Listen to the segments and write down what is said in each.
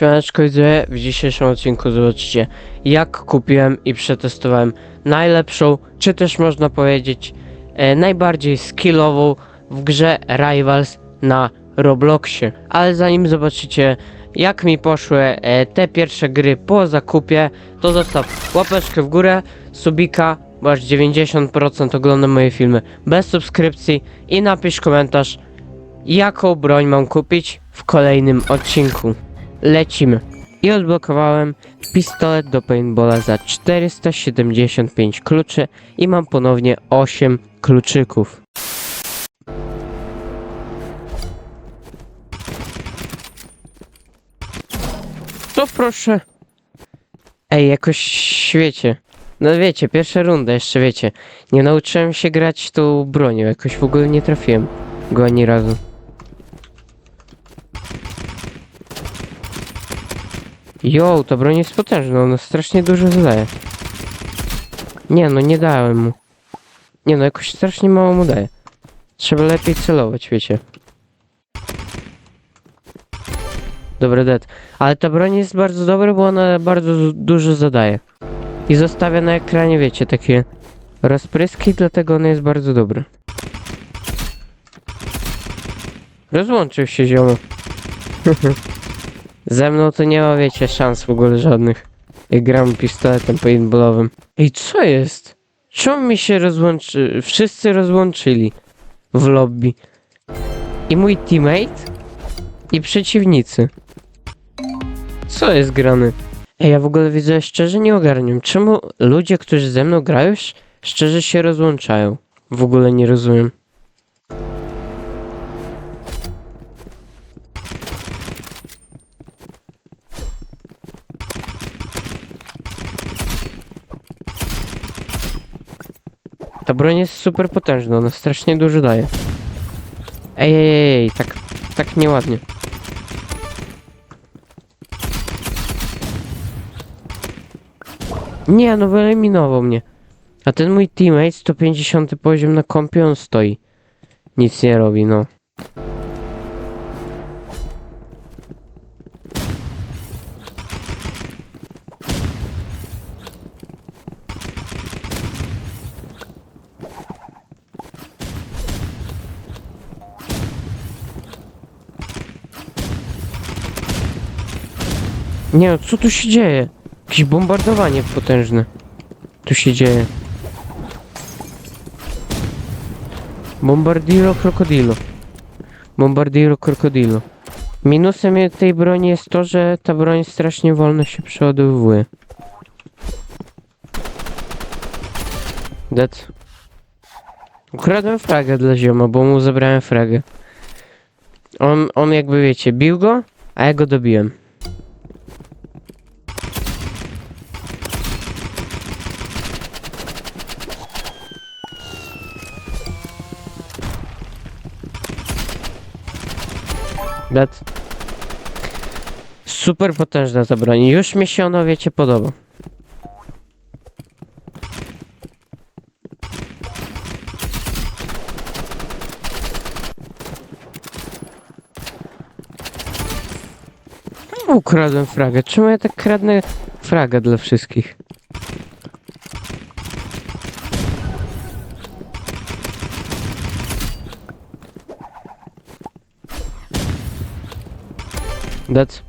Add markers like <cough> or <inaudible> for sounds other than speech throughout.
Siemaneczko widzowie, w dzisiejszym odcinku zobaczycie jak kupiłem i przetestowałem najlepszą, czy też można powiedzieć e, najbardziej skillową w grze Rivals na Robloxie. Ale zanim zobaczycie jak mi poszły e, te pierwsze gry po zakupie, to zostaw łapeczkę w górę, subika, bo aż 90% ogląda moje filmy bez subskrypcji i napisz komentarz jaką broń mam kupić w kolejnym odcinku. Lecimy. I odblokowałem pistolet do paintballa za 475 kluczy i mam ponownie 8 kluczyków. To proszę. Ej, jakoś świecie. No wiecie, pierwsza runda, jeszcze wiecie. Nie nauczyłem się grać tą bronią, jakoś w ogóle nie trafiłem go ani razu. Jo, ta broń jest potężna, ona strasznie dużo zadaje. Nie no, nie dałem mu. Nie no, jakoś strasznie mało mu daje. Trzeba lepiej celować, wiecie. Dobra, dead. Ale ta broń jest bardzo dobra, bo ona bardzo dużo zadaje. I zostawia na ekranie, wiecie, takie rozpryski, dlatego ona jest bardzo dobra. Rozłączył się ziomo. <laughs> Ze mną to nie ma, wiecie, szans w ogóle żadnych. Jak gram pistoletem paintballowym. Ej, co jest? Czemu mi się rozłączy... Wszyscy rozłączyli w lobby. I mój teammate? I przeciwnicy. Co jest grane? Ej, ja w ogóle widzę, szczerze nie ogarniam. Czemu ludzie, którzy ze mną grają, sz- szczerze się rozłączają? W ogóle nie rozumiem. Ta broń jest super potężna, ona strasznie dużo daje. Ej, ej, ej, tak, tak nieładnie. Nie, no wyeliminował mnie. A ten mój teammate, 150 poziom na kompie, on stoi. Nic nie robi, no. Nie, no co tu się dzieje? Jakieś bombardowanie potężne. Tu się dzieje. Bombardiro krokodilo. Bombardiro krokodilo. Minusem tej broni jest to, że ta broń strasznie wolno się przeładowuje. Dead. Ukradłem fragę dla zioma, bo mu zabrałem fragę. On, on jakby wiecie, bił go, a ja go dobiłem. Dead. Super potężna ta broń. Już mi się ona, wiecie, podoba. Ukradłem fragę. Czemu ja tak kradnę fragę dla wszystkich? Dead.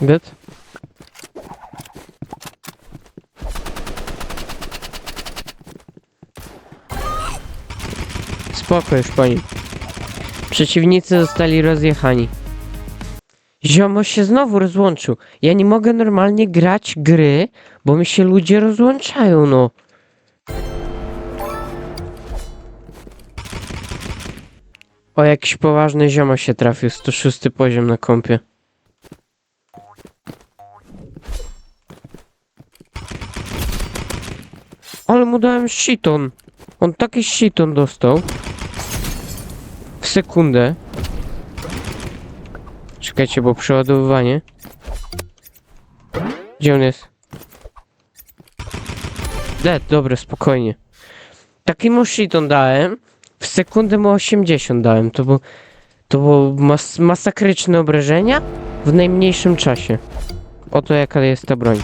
Dead. Spoko już pani. Przeciwnicy zostali rozjechani. Ziomo się znowu rozłączył. Ja nie mogę normalnie grać gry, bo mi się ludzie rozłączają, no. O, jakiś poważny ziomo się trafił, 106 poziom na kompie. Ale mu dałem shiton. On taki shiton dostał. W sekundę. Czekajcie, bo przeładowywanie. Gdzie on jest? Dead, dobra, spokojnie. Taki mu shiton dałem. W sekundę mu 80 dałem. To było, to było mas masakryczne obrażenia w najmniejszym czasie. Oto jaka jest ta broń.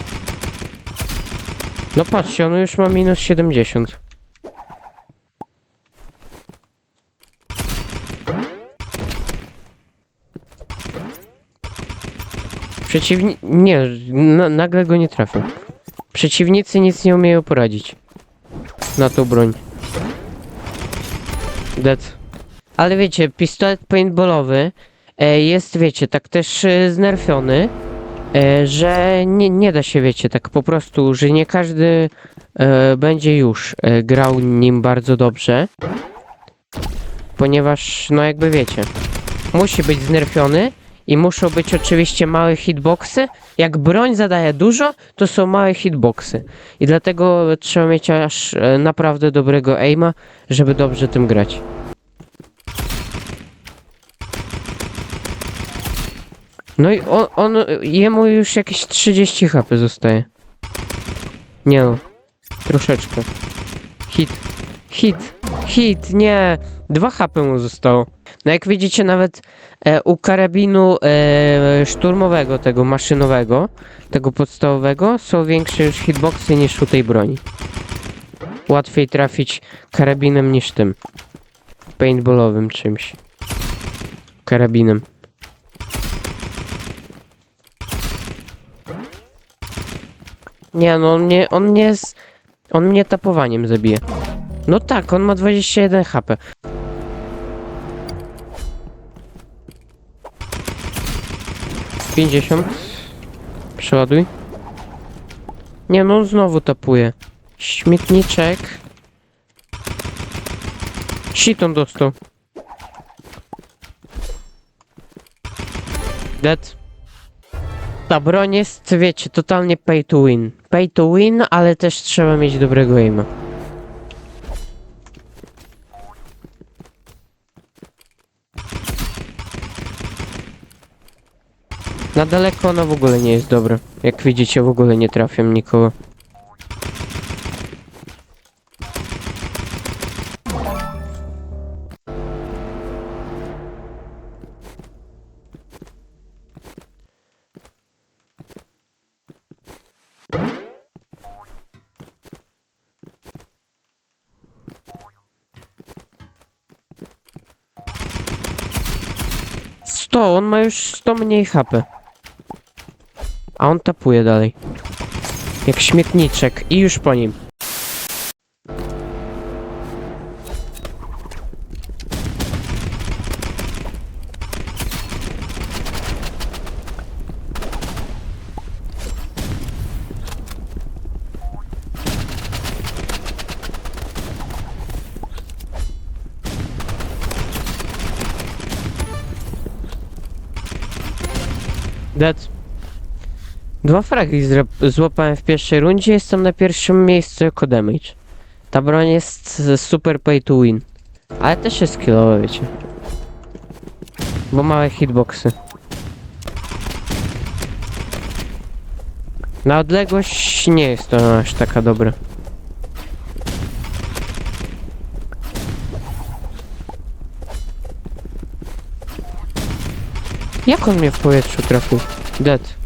No patrzcie, on już ma minus 70. Przeciwni... Nie, na, nagle go nie trafił. Przeciwnicy nic nie umieją poradzić. Na tą broń. Dead. Ale wiecie, pistolet paintballowy e, jest, wiecie, tak też e, znerfiony, e, że nie, nie da się, wiecie, tak po prostu, że nie każdy e, będzie już e, grał nim bardzo dobrze. Ponieważ, no jakby wiecie, musi być znerfiony i muszą być oczywiście małe hitboxy. Jak broń zadaje dużo, to są małe hitboxy. I dlatego trzeba mieć aż e, naprawdę dobrego aima, żeby dobrze tym grać. No i on, on jemu już jakieś 30 HP zostaje. Nie no, troszeczkę. Hit, hit, hit, nie. 2 HP mu zostało. No jak widzicie nawet e, u karabinu e, szturmowego, tego maszynowego, tego podstawowego, są większe już hitboxy niż u tej broni. Łatwiej trafić karabinem niż tym. Paintballowym czymś. Karabinem. Nie no, on mnie, on mnie z, on mnie tapowaniem zabije. No tak, on ma 21 HP. Pięćdziesiąt. Przeładuj. Nie no, znowu tapuje. Śmietniczek. Shit on dostał. Dead. Ta broń jest, wiecie, totalnie pay to win. Pay to win, ale też trzeba mieć dobrego aima. Na daleko ona w ogóle nie jest dobra. Jak widzicie, w ogóle nie trafiam nikogo. Sto, on ma już 100 mniej HP. A on tapuje dalej. Jak śmietniczek i już po nim. Dead. Dwa fragi złapałem w pierwszej rundzie, jestem na pierwszym miejscu jako damage. Ta broń jest super pay to win. Ale też jest skillowa, wiecie. Bo małe hitboxy. Na odległość nie jest to aż taka dobra. Jak on mnie w powietrzu trafił? Dead.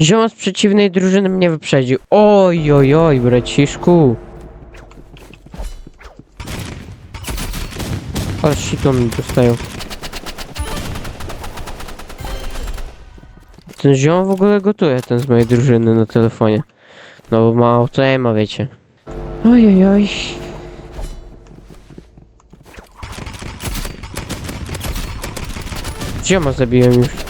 Ziom z przeciwnej drużyny mnie wyprzedził. Oj, oj, oj, braciszku. Ale shit on mi dostają. Ten ziom w ogóle gotuje, ten z mojej drużyny na telefonie. No bo ma auto ma wiecie. Oj, oj, oj. Zioma zabiłem już.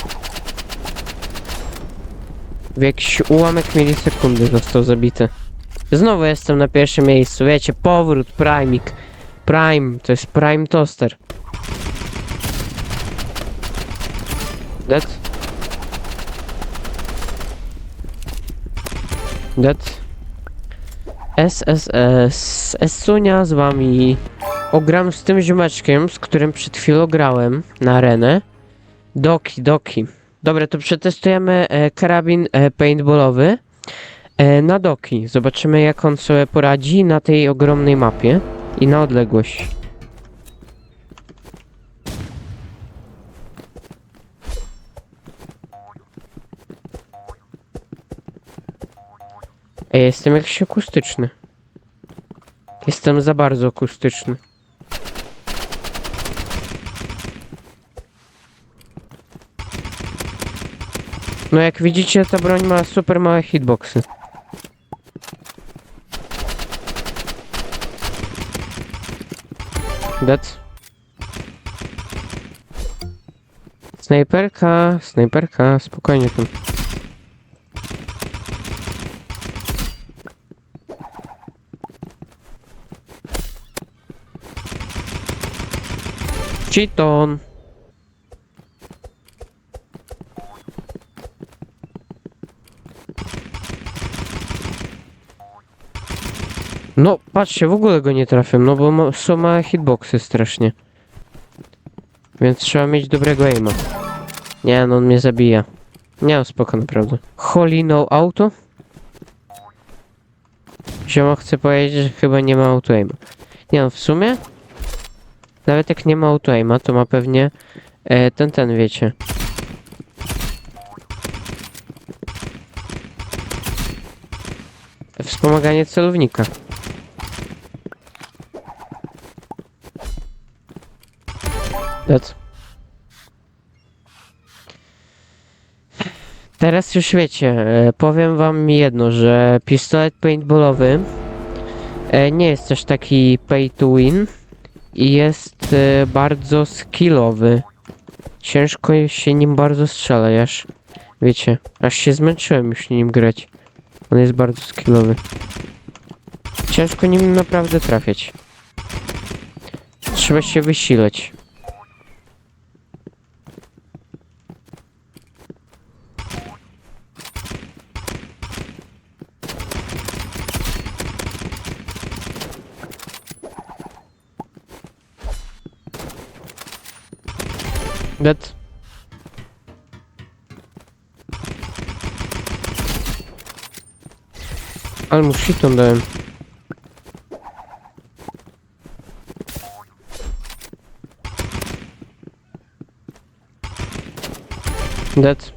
W jakiś ułamek milisekundy został zabity. Znowu jestem na pierwszym miejscu, wiecie, powrót, Primik. Prime, to jest Prime Toaster. Dead. Dead. SSS. Essunia z wami. Ogram z tym ziomeczkiem, z którym przed chwilą grałem na arenę. Doki, doki. Dobra, to przetestujemy e, karabin e, paintballowy e, na doki. Zobaczymy jak on sobie poradzi na tej ogromnej mapie i na odległość. Ej, jestem jakiś akustyczny. Jestem za bardzo akustyczny. No jak widzicie, ta broń ma super małe hitboxy. Dead. Snajperka, snajperka, spokojnie tam. Cheaton. No, patrzcie, w ogóle go nie trafiam, no bo ma, są małe hitboxy strasznie. Więc trzeba mieć dobrego aima. Nie, no on mnie zabija. Nie, no spoko naprawdę. Holy no auto? Zioma chce powiedzieć, że chyba nie ma auto aima. Nie no, w sumie? Nawet jak nie ma auto aima, to ma pewnie e, ten, ten, wiecie. Wspomaganie celownika. Dead. Teraz już wiecie, e, powiem wam jedno, że pistolet paintballowy e, nie jest też taki pay to win i jest e, bardzo skillowy. Ciężko się nim bardzo strzela, aż wiecie, aż się zmęczyłem już nim grać. On jest bardzo skillowy. Ciężko nim naprawdę trafiać. Trzeba się wysilać. Dead. Ale mu shiton dałem. Dead.